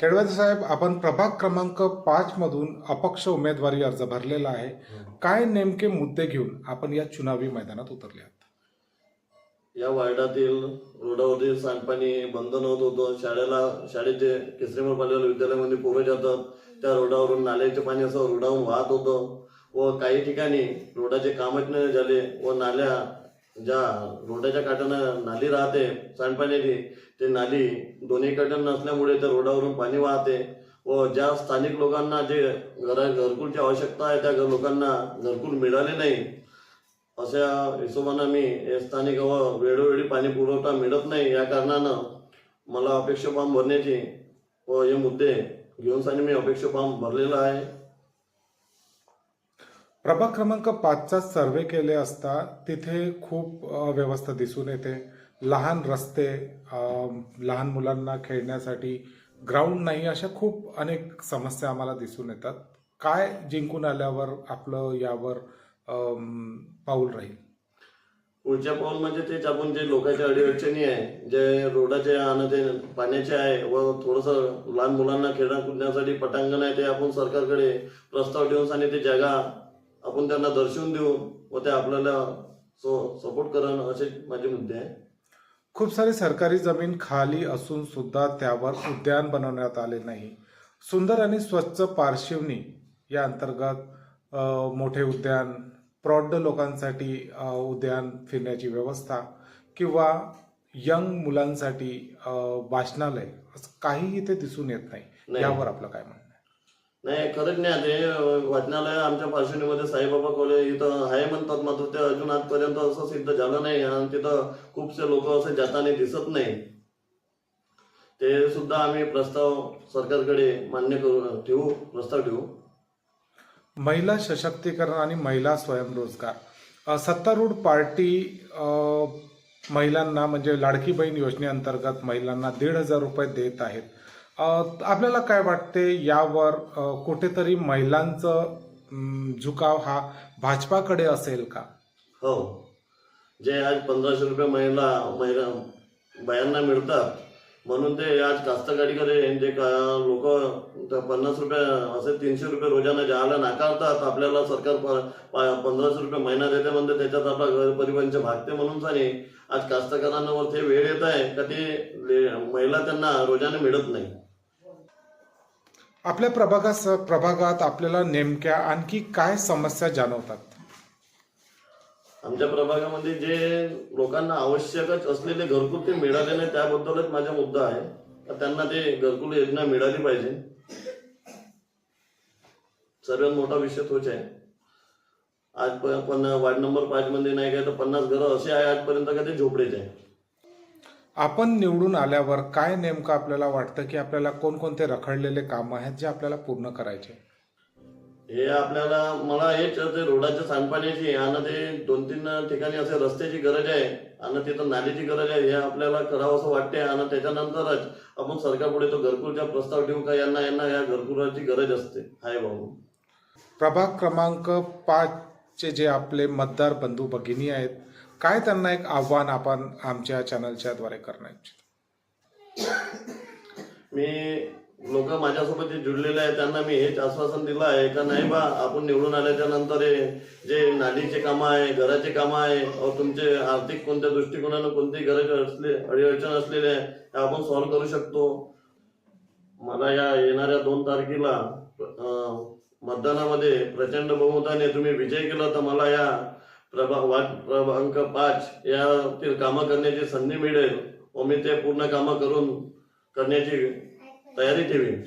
केळवदे साहेब आपण प्रभाग क्रमांक पाच मधून अपक्ष उमेदवारी अर्ज भरलेला आहे. काय नेमके मुद्दे घेऊन आपण या चुनावी मैदानात उतरले आहात? या वार्डातील रोडावरील सांडपाणी बंद नव्हत होतं. शाळेला शाळेत जे केसरीमल पालेवाला विद्यालयामध्ये पोरं जातात त्या रोडावरून नाल्याचे पाणी असं रोडावरून वाहत होतं. व काही ठिकाणी रोडाचे कामच नाही झाले व नाल्या ज्या रोडाच्या काठानं नाली राहते सांडपाण्याची ते नाली दोन्ही नसल्यामुळे त्या रोडावरून पाणी वाहते व ज्या स्थानिक लोकांना जे घरा घरकुलची आवश्यकता आहे त्या लोकांना घरकुल मिळाले नाही. अशा हिशोबानं मी हे स्थानिक व वेळोवेळी पाणी पुरवठा मिळत नाही. या कारणानं मला अपेक्षा फॉर्म भरण्याची व हे मुद्दे घेऊन साठी मी अपेक्षा फॉर्म भरलेला आहे. प्रभाग क्रमांक पाचचा सर्वे केले असता तिथे खूप व्यवस्था दिसून येते. लहान रस्ते लहान मुलांना खेळण्यासाठी ग्राउंड नाही अशा खूप अनेक समस्या आम्हाला दिसून येतात. काय जिंकून आल्यावर आपलं यावर पाऊल राहील? पुढच्या पाऊल म्हणजे तेच आपण जे लोकांच्या अडीअडचणी आहे जे रोडाचे आणि ते पाण्याचे आहे व थोडंसं लहान मुलांना खेळण्या कुदण्यासाठी पटांगण आहे ते आपण सरकारकडे प्रस्ताव ठेवून आणि ते जागा आपण त्यांना दर्शवून देऊ व ते आपल्याला सपोर्ट करण असे माझे मुद्दे आहे खूप सारी सरकारी जमीन खाली असून सुद्धा त्यावर उद्यान बनवण्यात आले नाही सुंदर आणि स्वच्छ पार्श्वनी या अंतर्गत मोठे उद्यान प्रौढ लोकांसाठी उद्यान फिरण्याची व्यवस्था किंवा यंग मुलांसाठी वाचनालय असं काहीही इथे दिसून येत नाही. यावर आपलं काय म्हणणं? नाही खरंच नाही ते वाचनालय आमच्या पार्श्वनीमध्ये साईबाबा कॉलेज इथं आहे म्हणतात मात्र ते अजून आजपर्यंत असं सिद्ध झालं नाही आणि तिथं खूपसे लोक असे जाताना दिसत नाही. ते सुद्धा आम्ही प्रस्ताव सरकारकडे मान्य करू ठेवू प्रस्ताव ठेवू. महिला सशक्तीकरण आणि महिला स्वयंरोजगार सत्तारूढ पार्टी महिलांना म्हणजे लाडकी बहीण योजनेअंतर्गत महिलांना दीड हजार रुपये देत आहेत. आपल्याला काय वाटते यावर कुठेतरी महिलांचं झुकाव हा भाजपाकडे असेल का? हो. जे आज पंधराशे रुपये महिला महिला बायांना मिळतात म्हणून ते आज कास्तकारीकडे जे का लोक पन्नास रुपये असे तीनशे रुपये रोजानं ज्याला नाकारतात आपल्याला सरकार प- पंधराशे रुपये महिना देते म्हणते त्याच्यात आपला घर परिवहनचे भागते म्हणून साने आज कास्तकारांवर ते वेळ येत आहे का ते ले- महिला त्यांना रोजाने मिळत नाही. आपल्या प्रभागास प्रभागात आपल्याला नेमक्या आणखी काय समस्या जाणवतात? आमच्या प्रभागामध्ये जे लोकांना आवश्यकच असलेले घरकुल ते मिळाले नाही त्याबद्दलच माझा मुद्दा आहे. तर त्यांना ते घरकुल योजना मिळाली पाहिजे. सर्वात मोठा विषय तोच आहे. आज पण वार्ड नंबर पाच मध्ये नाही काय तर पन्नास घरं असे आहे आजपर्यंत का ते झोपडेचे आहे आपण निवडून आल्यावर काय नेमकं आपल्याला वाटतं की आपल्याला कोणकोणते रखडलेले कामं आहेत जे आपल्याला पूर्ण करायचे? हे आपल्याला मला हेच ते रोडाच्या सांडपाण्याची आणि ते दोन तीन ठिकाणी असे रस्त्याची गरज आहे आणि तिथं नालीची गरज आहे हे आपल्याला करावं असं वाटते आणि त्याच्यानंतरच आपण सरकारपुढे तो घरकुलचा प्रस्ताव ठेवू का यांना यांना या घरकुलाची गरज असते. हाय भाऊ. प्रभाग क्रमांक पाचचे जे आपले मतदार बंधू भगिनी आहेत काय त्यांना एक आव्हान आपण आमच्या चॅनलच्या द्वारे करणार इच्छित मी लोक माझ्यासोबत जे जुडलेले आहेत त्यांना मी हेच आश्वासन दिलं आहे का नाही बा आपण निवडून आल्याच्यानंतर जे नालीचे कामं आहे घराचे कामं आहे तुमचे आर्थिक कोणत्या दृष्टिकोनानं कोणती गरज असले अडीअडचण असलेले आहे आपण सॉल्व्ह करू शकतो. मला या येणाऱ्या दोन तारखेला अं, मतदानामध्ये प्रचंड बहुमताने तुम्ही विजय केला तर मला या प्रभा वाट क्रमांक पाच यातील कामं करण्याची संधी मिळेल. व मी ते पूर्ण कामं करून करण्याची तयारी ठेवीन.